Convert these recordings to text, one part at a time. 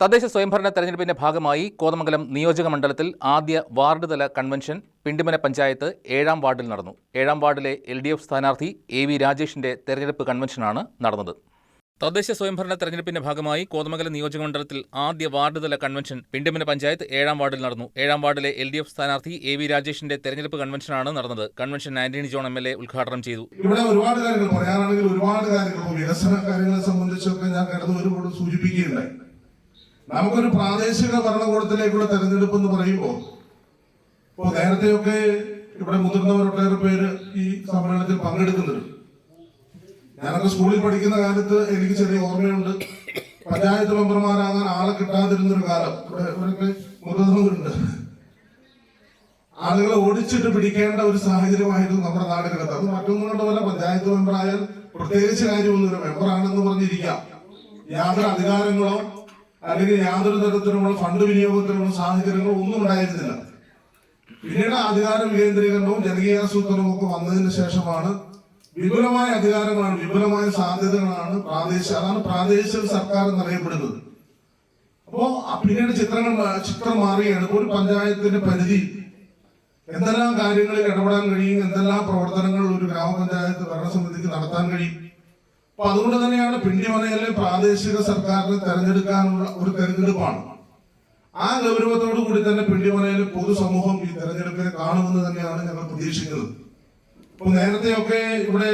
തദ്ദേശ സ്വയംഭരണ തെരഞ്ഞെടുപ്പിന്റെ ഭാഗമായി കോതമംഗലം നിയോജക മണ്ഡലത്തിൽ ആദ്യ വാർഡ് തല കൺവെൻഷൻ പിണ്ടിമന പഞ്ചായത്ത് ഏഴാം വാർഡിൽ നടന്നു. ഏഴാം വാർഡിലെ എൽ ഡി എഫ് സ്ഥാനാർത്ഥി എ വി രാജേഷിന്റെ തെരഞ്ഞെടുപ്പ് കൺവെൻഷനാണ് നടന്നത്. തദ്ദേശ സ്വയംഭരണ തെരഞ്ഞെടുപ്പിന്റെ ഭാഗമായി കോതമംഗലം നിയോജക മണ്ഡലത്തിൽ ആദ്യ വാർഡ് തല കൺവെൻഷൻ പിണ്ടിമന പഞ്ചായത്ത് ഏഴാം വാർഡിൽ നടന്നു. ഏഴാം വാർഡിലെ എൽ ഡി എഫ് സ്ഥാനാർത്ഥി എ വി രാജേഷിന്റെ തെരഞ്ഞെടുപ്പ് കൺവെൻഷനാണ് നടന്നത്. Convention Antony John M L A ഉദ്ഘാടനം ചെയ്തു. ഇവിടെ ഒരുപാട് കാര്യങ്ങൾ പറയാനാണെങ്കിൽ ഒരുപാട് കാര്യങ്ങൾ വികസന കാര്യങ്ങളെ സംബന്ധിച്ചൊക്കെ ഞാൻ കടന്നു വരുമ്പോൾ സൂചിപ്പിക്കുകയുണ്ടായി. നമുക്കൊരു പ്രാദേശിക ഭരണകൂടത്തിലേക്കുള്ള തെരഞ്ഞെടുപ്പ് എന്ന് പറയുമ്പോൾ ഇപ്പോൾ നേരത്തെയൊക്കെ ഇവിടെ മുതിർന്നവർ ഒട്ടേറെ പേര് ഈ സമ്മേളനത്തിൽ പങ്കെടുക്കുന്നുണ്ട്. ഞാനൊക്കെ സ്കൂളിൽ പഠിക്കുന്ന കാലത്ത് എനിക്ക് ചെറിയ ഓർമ്മയുണ്ട്. പഞ്ചായത്ത് മെമ്പർമാരാകാൻ ആളെ കിട്ടാതിരുന്നൊരു കാലം. ഇവിടെ ഇവരൊക്കെ മുതിർന്നവരുണ്ട്. ആളുകളെ ഓടിച്ചിട്ട് പിടിക്കേണ്ട ഒരു സാഹചര്യമായിരുന്നു നമ്മുടെ നാടിനകത്ത്. അത് മറ്റൊന്നും കൊണ്ടുമല്ല പഞ്ചായത്ത് മെമ്പറായാൽ പ്രത്യേകിച്ച് കാര്യമൊന്നുമില്ല. മെമ്പറാണെന്ന് പറഞ്ഞിരിക്കാം. യാതൊരു അധികാരങ്ങളോ അല്ലെങ്കിൽ യാതൊരു തരത്തിലുള്ള ഫണ്ട് വിനിയോഗത്തിനുള്ള സാഹചര്യങ്ങളോ ഒന്നും ഉണ്ടായിരുന്നില്ല. പിന്നീട് അധികാര വികേന്ദ്രീകരണവും ജനകീയാസൂത്രണവും ഒക്കെ വന്നതിന് ശേഷമാണ് വിപുലമായ അധികാരങ്ങളാണ് വിപുലമായ സാധ്യതകളാണ് പ്രാദേശിക അതാണ് പ്രാദേശിക സർക്കാർ എന്നറിയപ്പെടുന്നത്. അപ്പോ പിന്നീട് ചിത്രങ്ങൾ ചിത്രം മാറുകയാണ് ഒരു പഞ്ചായത്തിന്റെ പരിധി എന്തെല്ലാം കാര്യങ്ങളിൽ ഇടപെടാൻ കഴിയും എന്തെല്ലാം പ്രവർത്തനങ്ങൾ ഒരു ഗ്രാമപഞ്ചായത്ത് ഭരണസമിതിക്ക് നടത്താൻ കഴിയും അപ്പൊ അതുകൊണ്ട് തന്നെയാണ് പിണ്ടിമനയിലെ പ്രാദേശിക സർക്കാരിനെ തെരഞ്ഞെടുക്കാനുള്ള ഒരു തെരഞ്ഞെടുപ്പാണ്. ആ ഗൗരവത്തോടു കൂടി തന്നെ പിണ്ടിമനയിലെ പൊതുസമൂഹം ഈ തെരഞ്ഞെടുപ്പിനെ കാണുമെന്ന് തന്നെയാണ് ഞങ്ങൾ പ്രതീക്ഷിക്കുന്നത്. ഇപ്പൊ നേരത്തെയൊക്കെ ഇവിടെ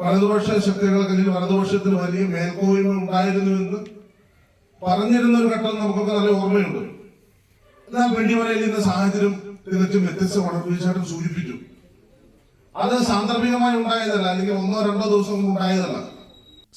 വലതുപക്ഷ ശക്തികൾക്ക് അല്ലെങ്കിൽ വലതുപക്ഷത്തിന് വലിയ മേൽക്കോയ്മ ഉണ്ടായിരുന്നുവെന്ന് പറഞ്ഞിരുന്ന ഒരു ഘട്ടം നമുക്കൊക്കെ നല്ല ഓർമ്മയുണ്ട്. എന്നാൽ പിണ്ടിമലയിൽ ഇന്ന് സാഹചര്യം തികച്ചും വ്യത്യസ്തമാണ് തീർച്ചയായിട്ടും സൂചിപ്പിച്ചു. അത് സാന്ദർഭികമായി ഉണ്ടായതല്ല അല്ലെങ്കിൽ ഒന്നോ രണ്ടോ ദിവസം ഉണ്ടായതല്ല.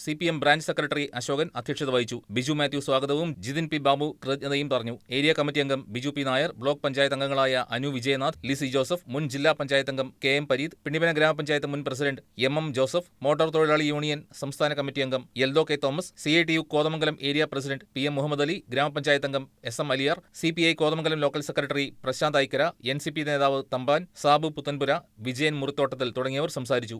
C P M branch secretary Ashokan അധ്യക്ഷത വഹിച്ചു. ബിജു മാത്യു സ്വാഗതവും. ജിതിൻ പി ബാബു കൃതജ്ഞതയും പറഞ്ഞു. ഏരിയ കമ്മിറ്റി അംഗം ബിജു പി നായർ ബ്ലോക്ക് പഞ്ചായത്ത് അംഗങ്ങളായ അനു വിജയനാഥ് ലിസി ജോസഫ് മുൻ ജില്ലാ പഞ്ചായത്ത് അംഗം കെ എം പരീത് പിണ്ടിപന ഗ്രാമപഞ്ചായത്ത് മുൻ president M M Joseph motor തൊഴിലാളി യൂണിയൻ സംസ്ഥാന കമ്മിറ്റി അംഗം Eldho K Thomas C I T U Kothamangalam area president P M Muhammad Ali ഗ്രാമപഞ്ചായത്ത് അംഗം S M Aliyar C P I Kothamangalam local secretary Prashanth Aikkara N C P നേതാവ് തമ്പാൻ സാബു പുത്തൻപുര വിജയൻ മുറിത്തോട്ടത്തിൽ തുടങ്ങിയവർ സംസാരിച്ചു.